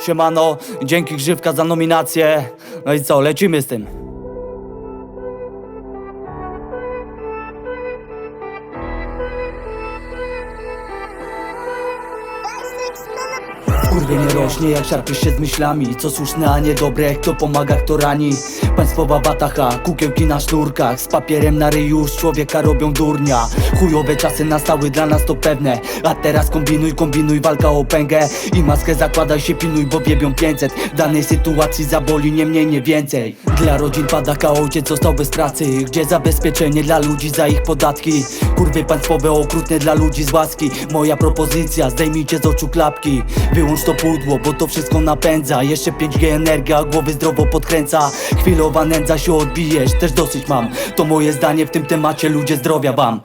siemano, dzięki Grzywka za nominację. No i co, lecimy z tym. Kurwie nie rośnie jak szarpiesz się z myślami Co słuszne, a nie dobre, kto pomaga, kto rani Państwowa batacha, kukiełki na sznurkach. Z papierem na ryju człowieka robią durnia. Chujowe czasy nastały dla nas to pewne. A teraz kombinuj, kombinuj, walka o pęgę. I maskę zakładaj się, pilnuj, bo wiebią 500 W danej sytuacji zaboli nie mniej, nie więcej. Dla rodzin pada ojciec został bez pracy? Gdzie zabezpieczenie dla ludzi za ich podatki? Kurwy państwowe okrutne dla ludzi z łaski. Moja propozycja, zdejmijcie z oczu klapki. Wyłącz to pudło, bo to wszystko napędza. Jeszcze 5G energia, głowy zdrowo podkręca. Chwilowa nędza się odbijesz, też dosyć mam. To moje zdanie w tym temacie, ludzie zdrowia wam